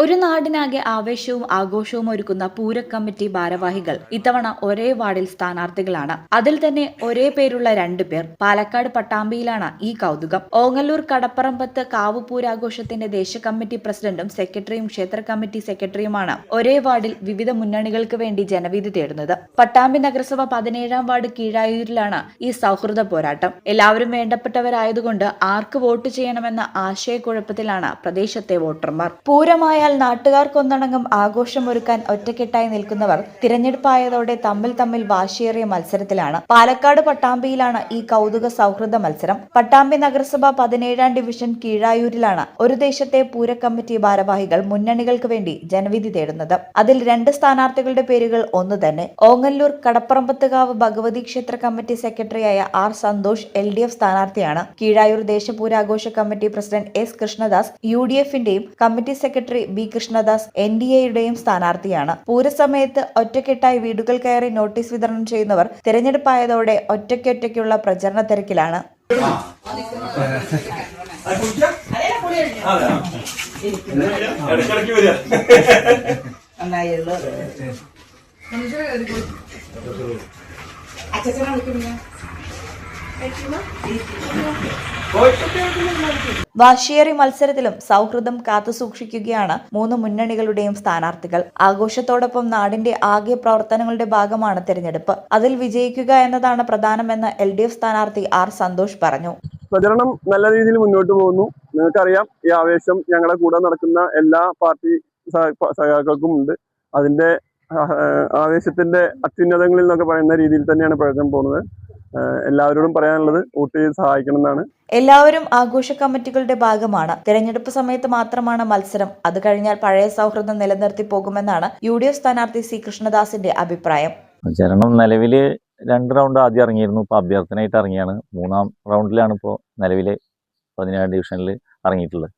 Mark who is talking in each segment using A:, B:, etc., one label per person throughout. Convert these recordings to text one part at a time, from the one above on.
A: ഒരു നാടിനാകെ ആവേശവും ആഘോഷവും ഒരുക്കുന്ന പൂരക് കമ്മിറ്റി ഭാരവാഹികൾ ഇത്തവണ ഒരേ വാർഡിൽ സ്ഥാനാർത്ഥികളാണ്. അതിൽ തന്നെ ഒരേ പേരുള്ള രണ്ടു പേർ പാലക്കാട് പട്ടാമ്പിയിലാണ് ഈ കൗതുകം. ഓങ്ങല്ലൂർ കടപ്പറമ്പത്ത് കാവ് പൂരാഘോഷത്തിന്റെ ദേശ കമ്മിറ്റി പ്രസിഡന്റും സെക്രട്ടറിയും ക്ഷേത്ര കമ്മിറ്റി സെക്രട്ടറിയുമാണ് ഒരേ വാർഡിൽ വിവിധ മുന്നണികൾക്ക് വേണ്ടി ജനവിധി തേടുന്നത്. പട്ടാമ്പി നഗരസഭ പതിനേഴാം വാർഡ് കീഴായൂരിലാണ് ഈ സൗഹൃദ പോരാട്ടം. എല്ലാവരും വേണ്ടപ്പെട്ടവരായതുകൊണ്ട് ആർക്ക് വോട്ട് ചെയ്യണമെന്ന ആശയക്കുഴപ്പത്തിലാണ് പ്രദേശത്തെ വോട്ടർമാർ. പൂരമായാൽ നാട്ടുകാർക്കൊന്നടങ്കം ആഘോഷമൊരുക്കാൻ ഒറ്റക്കെട്ടായി നിൽക്കുന്നവർ തിരഞ്ഞെടുപ്പായതോടെ തമ്മിൽ തമ്മിൽ വാശിയേറിയ മത്സരത്തിലാണ്. പാലക്കാട് പട്ടാമ്പിയിലാണ് ഈ കൗതുക സൗഹൃദ മത്സരം. പട്ടാമ്പി നഗരസഭ പതിനേഴാം ഡിവിഷൻ കീഴായൂരിലാണ് ഒരു ദേശത്തെ പൂര കമ്മിറ്റി ഭാരവാഹികൾ മുന്നണികൾക്ക് വേണ്ടി ജനവിധി തേടുന്നത്. അതിൽ രണ്ട് സ്ഥാനാർത്ഥികളുടെ പേരുകൾ ഒന്ന് തന്നെ. ഓങ്ങല്ലൂർ കടപ്പറമ്പത്തുകാവ് ഭഗവതി ക്ഷേത്ര കമ്മിറ്റി സെക്രട്ടറിയായ R Santhosh L D F സ്ഥാനാർത്ഥിയാണ്. Keezhayur ദേശപൂരാഘോഷ committee president S Krishnadas U D എഫിന്റെയും committee secretary B Krishnadas N D എയുടെയും സ്ഥാനാർത്ഥിയാണ്. പൂരസമയത്ത് ഒറ്റക്കെട്ടായി വീടുകൾ കയറി നോട്ടീസ് വിതരണം ചെയ്യുന്നവർ തിരഞ്ഞെടുപ്പായതോടെ ഒറ്റയ്ക്കൊറ്റയ്ക്കുള്ള പ്രചരണ തിരക്കിലാണ്.
B: നന്നായുള്ളൂ അച്ഛനെ വിളിക്കുന്നു
A: വാശിയേറി മത്സരത്തിലും സൗഹൃദം കാത്തുസൂക്ഷിക്കുകയാണ് മൂന്ന് മുന്നണികളുടെയും സ്ഥാനാർത്ഥികൾ. ആഘോഷത്തോടൊപ്പം നാടിന്റെ ആകെ പ്രവർത്തനങ്ങളുടെ ഭാഗമാണ് തെരഞ്ഞെടുപ്പ്. അതിൽ വിജയിക്കുക എന്നതാണ് പ്രധാനമെന്ന് എൽ ഡി എഫ് സ്ഥാനാർത്ഥി ആർ സന്തോഷ് പറഞ്ഞു.
C: പ്രചരണം നല്ല രീതിയിൽ മുന്നോട്ട് പോകുന്നു. നിങ്ങൾക്കറിയാം ഈ ആവേശം ഞങ്ങളുടെ കൂടെ നടക്കുന്ന എല്ലാ പാർട്ടി സഹ- സഖാക്കൾക്കും ഉണ്ട്. അതിന്റെ ആവേശത്തിന്റെ അത്യുന്നതങ്ങളിൽ നിന്നൊക്കെ പറയുന്ന രീതിയിൽ തന്നെയാണ് പ്രചരണം പോകുന്നത്. എല്ലാവരോടും പറയാനുള്ളത് വോട്ട് ചെയ്ത് സഹായിക്കണം എന്നാണ്
A: എല്ലാവരും ആഘോഷ കമ്മിറ്റികളുടെ ഭാഗമാണ്. തെരഞ്ഞെടുപ്പ് സമയത്ത് മാത്രമാണ് മത്സരം. അത് കഴിഞ്ഞാൽ പഴയ സൗഹൃദം നിലനിർത്തി പോകുമെന്നാണ് യു ഡി എഫ് സ്ഥാനാർത്ഥി സി കൃഷ്ണദാസിന്റെ അഭിപ്രായം.
D: പ്രചരണം നിലവിൽ രണ്ട് റൗണ്ട് ആദ്യം ഇറങ്ങിയിരുന്നു. ഇപ്പോൾ അഭ്യർത്ഥനയായിട്ട് ഇറങ്ങിയാണ്. മൂന്നാം റൗണ്ടിലാണ് ഇപ്പോൾ നിലവിൽ പതിനേഴാം ഡിവിഷനിൽ ഇറങ്ങിയിട്ടുള്ളത്.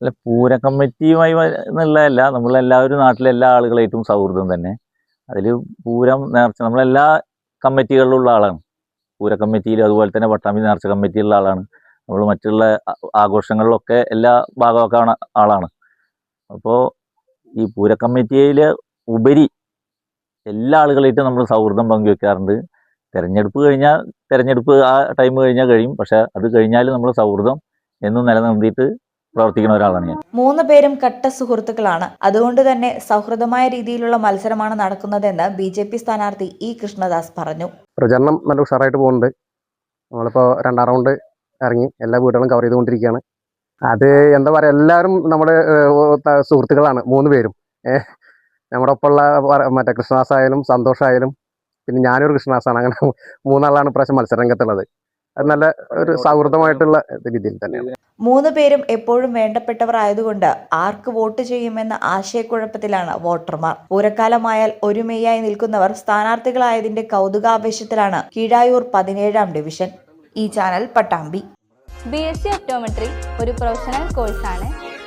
D: അല്ല പൂര കമ്മിറ്റിയുമായി എന്നുള്ളതല്ല. നമ്മളെല്ലാവരും നാട്ടിലെ എല്ലാ ആളുകളായിട്ടും സൗഹൃദം തന്നെ. അതിൽ പൂരം നേർച്ച. നമ്മളെല്ലാ കമ്മിറ്റികളിലുള്ള ആളാണ്. പൂര കമ്മിറ്റിയിൽ അതുപോലെ തന്നെ പട്ടാമ്പി നേർച്ച കമ്മിറ്റിയിലുള്ള ആളാണ്. നമ്മൾ മറ്റുള്ള ആഘോഷങ്ങളിലൊക്കെ എല്ലാ ഭാഗമൊക്കെ ആളാണ്. അപ്പോൾ ഈ പൂര കമ്മിറ്റിയിൽ ഉപരി എല്ലാ ആളുകളായിട്ടും നമ്മൾ സൗഹൃദം പങ്കുവെക്കാറുണ്ട്. തിരഞ്ഞെടുപ്പ് കഴിഞ്ഞാൽ തിരഞ്ഞെടുപ്പ് ആ ടൈം കഴിഞ്ഞാൽ കഴിയും. പക്ഷേ അത് കഴിഞ്ഞാൽ നമ്മൾ സൗഹൃദം എന്നും നിലനിർത്തിയിട്ട് പ്രവർത്തിക്കുന്ന ഒരാളാണ് ഞാൻ.
A: മൂന്ന് പേരും കട്ട സുഹൃത്തുക്കളാണ്. അതുകൊണ്ട് തന്നെ സൗഹൃദമായ രീതിയിലുള്ള മത്സരമാണ് നടക്കുന്നതെന്ന് ബി ജെ പി സ്ഥാനാർത്ഥി ഇ കൃഷ്ണദാസ് പറഞ്ഞു.
C: പ്രചരണം നല്ല ഉഷാറായിട്ട് പോകുന്നുണ്ട്. നമ്മളിപ്പോൾ രണ്ടാം റൗണ്ട് ഇറങ്ങി എല്ലാ വീടുകളും കവർ ചെയ്തുകൊണ്ടിരിക്കുകയാണ്. അത് എന്താ പറയുക എല്ലാവരും നമ്മുടെ സുഹൃത്തുക്കളാണ് മൂന്ന് പേരും. ഏഹ് നമ്മുടെ ഒപ്പമുള്ള മറ്റേ കൃഷ്ണദാസ് ആയാലും സന്തോഷായാലും പിന്നെ ഞാനൊരു കൃഷ്ണദാസാണ്. അങ്ങനെ മൂന്നാളാണ് ഇപ്രാവശ്യം മത്സര രംഗത്തുള്ളത് നല്ല ഒരു സൗഹൃദമായിട്ടുള്ള രീതിയിൽ തന്നെയാണ്.
A: മൂന്ന് പേരും എപ്പോഴും വേണ്ടപ്പെട്ടവർ ആയതുകൊണ്ട് ആർക്ക് വോട്ട് ചെയ്യുമെന്ന ആശയക്കുഴപ്പത്തിലാണ് വോട്ടർമാർ. പൂരക്കാലമായാൽ ഒരുമയായി നിൽക്കുന്നവർ സ്ഥാനാർത്ഥികളായതിന്റെ കൗതുകാവേശത്തിലാണ് കീഴായൂർ പതിനേഴാം ഡിവിഷൻ. ഈ channel Pattambi.
E: B S C optometry ഒരു പ്രൊഫഷണൽ കോഴ്സാണ്